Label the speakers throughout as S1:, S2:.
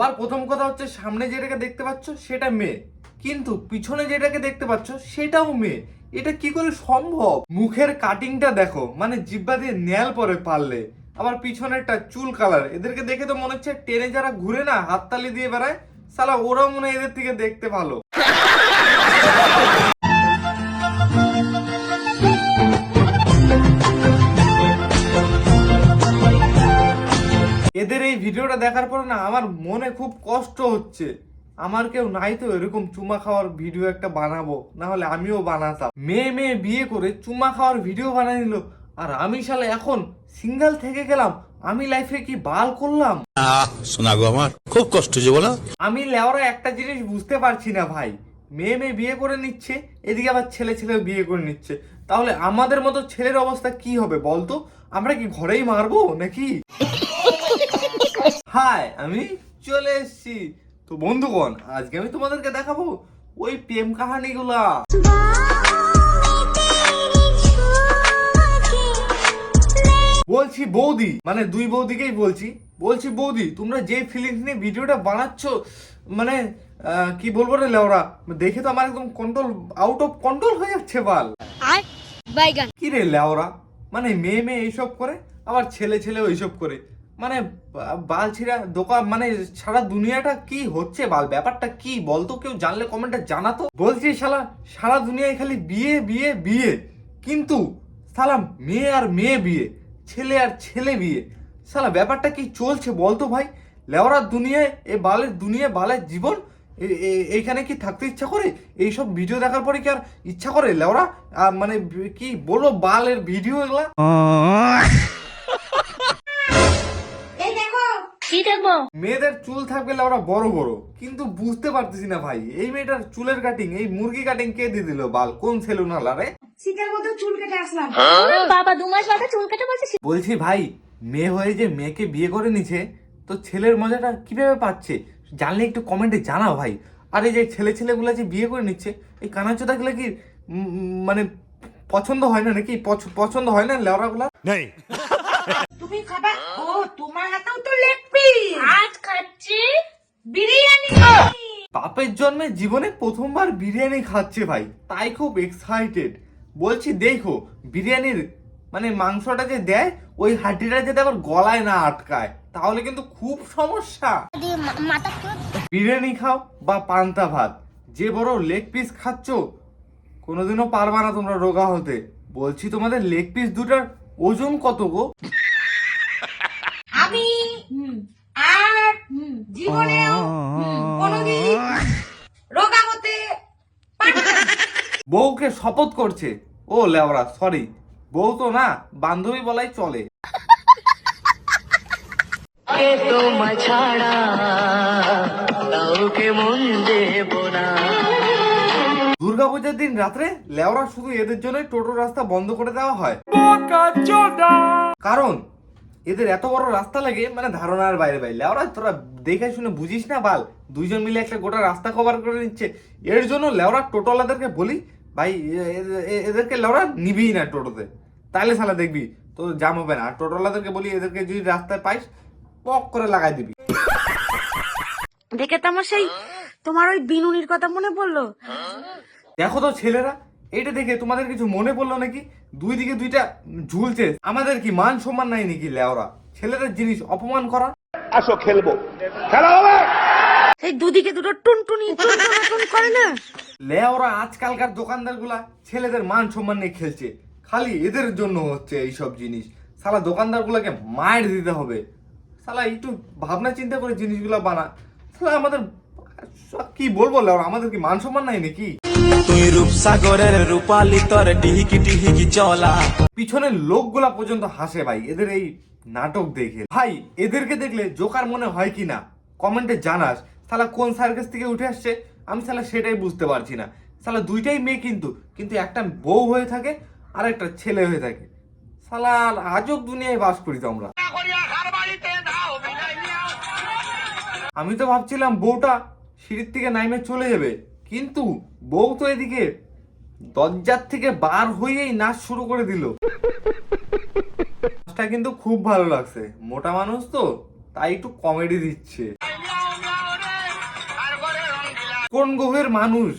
S1: সবার প্রথম কথা হচ্ছে সামনে যেটাকে দেখতে পাচ্ছ সেটা মেয়ে। কিন্তু পিছনে যেটাকে দেখতে পাচ্ছ সেটাও মেয়ে। এটা কি করে সম্ভব? মুখের কাটিংটা দেখো মানে জিব্বা দিয়ে ন্যাল পরে পারলে। আবার পিছনেরটা চুল কালার এদেরকে দেখে তো মনে হচ্ছে টেনে যারা ঘুরে না, হাততালি দিয়ে বেড়ায়, সালা ওরাও মনে হয় এদের থেকে দেখতে ভালো। ভিডিওটা দেখার পর না আমার মনে খুব কষ্ট হচ্ছে। আমার কেউ নাই তো এরকম চুমা খাওয়ার ভিডিও একটা বানাবো না হলে আমিও বানাতাম। মেয়ে মেয়ে বিয়ে করে চুমা খাওয়ার ভিডিও বানিয়ে নিল আর আমি শালে এখন সিঙ্গেল থেকে গেলাম আমি লাইফে কি বাল করলাম?
S2: আহ শোনা গো আমার খুব কষ্ট যে বলো।
S1: আমি লেওরা একটা জিনিস বুঝতে পারছি না ভাই। মেয়ে মেয়ে বিয়ে করে নিচ্ছে এদিকে আবার ছেলে ছেলে বিয়ে করে নিচ্ছে। তাহলে আমাদের মতো ছেলের অবস্থা কি হবে বলতো? আমরা কি ঘরেই মারবো নাকি? হাই আমি চলে এসেছি। তো বন্ধুগণ আজকে আমি তোমাদেরকে দেখাবো ওই প্রেম কাহানিগুলা। বলছি বৌদি মানে দুই বৌদিকেই বলছি। বলছি বৌদি তোমরা যে ফিলিংস নিয়ে ভিডিওটা বানাচ্ছ মানে আহ, কি বলব রে লেওরা দেখে তো আমার একদম কন্ট্রোল আউট অফ কন্ট্রোল হয়ে যাচ্ছে বাল। কি রে লেওরা মানে মেয়ে মেয়ে এইসব করে আবার ছেলে ছেলে ওইসব করে। মানে বাল ছিঁড়া দোকান মানে সারা দুনিয়াটা কি হচ্ছে বাল? ব্যাপারটা কি? বলতো কেউ জানলে কমেন্টটা জানাতো বলছি, শালা, সারা দুনিয়ায় খালি বিয়ে বিয়ে বিয়ে। কিন্তু, শালা, মেয়ে আর মেয়ে বিয়ে, ছেলে আর ছেলে বিয়ে। শালা, ব্যাপারটা কি চলছে বলতো ভাই? লেওরার দুনিয়ায়, এ বালের দুনিয়ায় বালের জীবন এইখানে কি থাকতে ইচ্ছা করে? এইসব ভিডিও দেখার পরে কি আর ইচ্ছা করে? লেওরা মানে কি বলব, বালের ভিডিও এগুলা? মেয়েদের চুল থাকবে লেওরা বড় বড়। কিন্তু বুঝতে পারতেছি না ভাই এই মেয়েটার চুলের কাটিং এই মুরগি কাটিং কে দিয়ে দিল বাল? কোন সেলুন রে
S3: শীতের মধ্যে চুল কেটে আসলাম।
S4: বাবা দু মাস মাথা চুল কেটে বলছে
S1: বলছি ভাই মেয়ে হয়ে যে মেয়েকে বিয়ে করে নিছে তো ছেলের মজাটা কীভাবে পাচ্ছে? জানলে একটু কমেন্টে জানাও ভাই। আর এই যে ছেলে ছেলেগুলো যে বিয়ে করে নিচ্ছে এই কানাচোদাগুলো কি মানে পছন্দ হয় না নাকি? পছ- পছন্দ হয় না লেওরাগুলা
S2: নেই।
S3: তুমি খাবা? ও তোমার হাতেও তো লেগ পিস
S4: আজ খাচ্ছি
S3: বিরিয়ানি।
S1: বাপের জন্মে জীবনে প্রথমবার বিরিয়ানি খাচ্ছে ভাই তাই খুব এক্সাইটেড বলছি দেখো বিরিয়ানির মানে মাংসটা যে দেয় ওই হাড্ডিটা যাতে আবার গলায় না আটকায় তাহলে কিন্তু খুব সমস্যা। বিরিয়ানি খাও বা পান্তা ভাত যে বড় লেগ পিস খাচ্ছ কোনোদিনও পারবা না তোমরা রোগা হতে। বলছি তোমাদের লেগ পিস দুটার ওজন কত গো?
S3: আমি আর জীবনেও কোনোদিন রোগা হতে
S1: বউকে শপথ করছে। ও লেওরা সরি বউ তো না বান্ধবী বলাই চলে। দুর্গাপূজার দিন রাত্রে লেওরা শুধু এদের জন্য টোটো রাস্তা বন্ধ করে দেওয়া হয়। কারণ এদের এত বড় রাস্তা লাগে মানে ধারণার বাইরে বাইরে লেওরা, তোরা দেখে শুনে বুঝিস না বাল? দুইজন মিলে একটা গোটা রাস্তা কভার করে নিচ্ছে। এর জন্য লেওরা টোটোওয়ালাদেরকে বলি, ভাই এদেরকে লেওরা নিবিই না টোটোতে। তাহলে সালা দেখবি তো জাম হবে না। আর টোটোওয়ালাদেরকে বলি, এদেরকে যদি রাস্তায় পাইস, পক করে লাগাই দিবি।
S3: দেখে তো আমার সেই তোমার ওই বিনুনির কথা মনে পড়ল?
S1: দেখো তো ছেলেরা এটা দেখে তোমাদের কিছু মনে পড়ল নাকি? দুই দিকে দুইটা ঝুলছে আমাদের কি মান সম্মান নাই নাকি লেওরা? ছেলেদের জিনিস অপমান করা? আসো খেলব। খেলা হবে!
S3: সেই দুদিকে দুটো টুনটুনি টুনটুন করে না?
S1: লেওরা আজকালকার দোকানদারগুলা ছেলেদের মান সম্মান নিয়ে খেলছে। খালি এদের জন্য হচ্ছে এইসব জিনিস। সালা দোকানদার গুলাকে মায়ের দিতে হবে। সালা একটু ভাবনা চিন্তা করে জিনিসগুলা বানা। সালা আমাদের কি বলব আমাদের কি মান সম্মান নাই নাকি?
S5: তুই রূপসাগরের রূপালি তোর ডিহিকি ডিহিকি চলা।
S1: পিছনের লোকগুলা পর্যন্ত হাসে ভাই এদের এই নাটক দেখে। ভাই এদেরকে দেখলে জোকার মনে হয় কি না? কমেন্টে জানাস সালা কোন সার্কাস থেকে উঠে আসছে? আমি সালা সেটাই বুঝতে পারছি না। সালা দুইটাই মেয়ে কিন্তু কিন্তু একটা বউ হয়ে থাকে আর একটা ছেলে হয়ে থাকে। সালা আজব দুনিয়ায় বাস করি তো আমরা আমি তো ভাবছিলাম বউটা সিঁড়ির থেকে নাইমে চলে যাবে। কিন্তু বউ তো এদিকে দরজার থেকে বার হয়েই নাচ শুরু করে দিল। নাচটা কিন্তু খুব ভালো লাগছে। মোটা মানুষ তো, তাই একটু কমেডি দিচ্ছে। কোন গ্রহের মানুষ?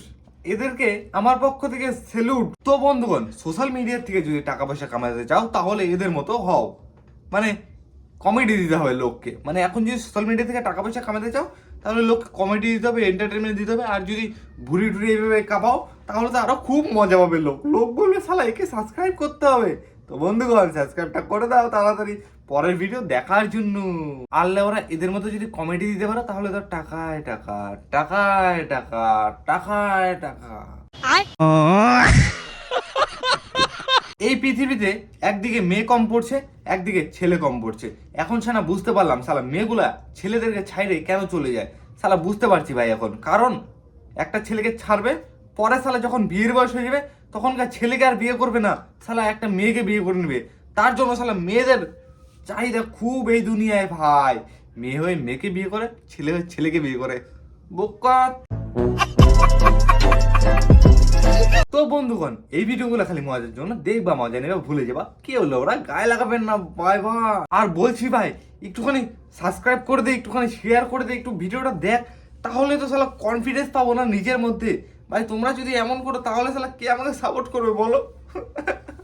S1: এদেরকে আমার পক্ষ থেকে সেলুট। তো বন্ধুগণ, সোশ্যাল মিডিয়ার থেকে যদি টাকা পয়সা কামাতে চাও, তাহলে এদের মতো হও। মানে কমেডি দিতে হবে লোককে। মানে এখন যদি সোশ্যাল মিডিয়া থেকে টাকা পয়সা কামাতে চাও তাহলে লোককে কমেডি দিতে হবে এন্টারটেনমেন্ট দিতে হবে আর যদি ভুড়ি টুড়ি এভাবে কাঁপাও তাহলে তো আরও খুব মজা পাবে লোক। লোক বলবে শালা একে সাবস্ক্রাইব করতে হবে। তো বন্ধুগণ সাবস্ক্রাইবটা করে দাও তাড়াতাড়ি পরের ভিডিও দেখার জন্য। আল্লাহ ওরা এদের মতো যদি কমেডি দিতে পারো তাহলে তো টাকায় টাকা টাকায় টাকা টাকায় টাকা। পৃথিবীতে একদিকে মেয়ে কম পড়ছে, একদিকে ছেলে কম পড়ছে। এখন সালা বুঝতে পারলাম, সালা মেয়েগুলা ছেলেদেরকে ছাইড়ে কেন চলে যায়? সালা বুঝতে পারছি ভাই এখন। কারণ একটা ছেলেকে ছাড়বে, পরে সালা যখন বিয়ের বয়স হয়ে যাবে, তখনকার ছেলেকে আর বিয়ে করবে না। সালা একটা মেয়েকে বিয়ে করে নেবে। তার জন্য সালা মেয়েদের চাহিদা খুব এই দুনিয়ায় ভাই। মেয়ে হয়ে মেয়েকে বিয়ে করে, ছেলে হয়ে ছেলেকে বিয়ে করে। বোকা। তো বন্ধুগণ, এই ভিডিওগুলো খালি মজার জন্য দেখবা, মজা নেবে, ভুলে যাবা। কি হলো, ওরা গায়ে লাগাবেন না? ভাই ভাই আর বলছি ভাই, একটুখানি সাবস্ক্রাইব করে দে, একটুখানি শেয়ার করে দে, একটু ভিডিওটা দেখ। তাহলে তো সালা কনফিডেন্স পাবো না নিজের মধ্যে। ভাই, তোমরা যদি এমন করো, তাহলে সালা কে আমাকে সাপোর্ট করবে বলো?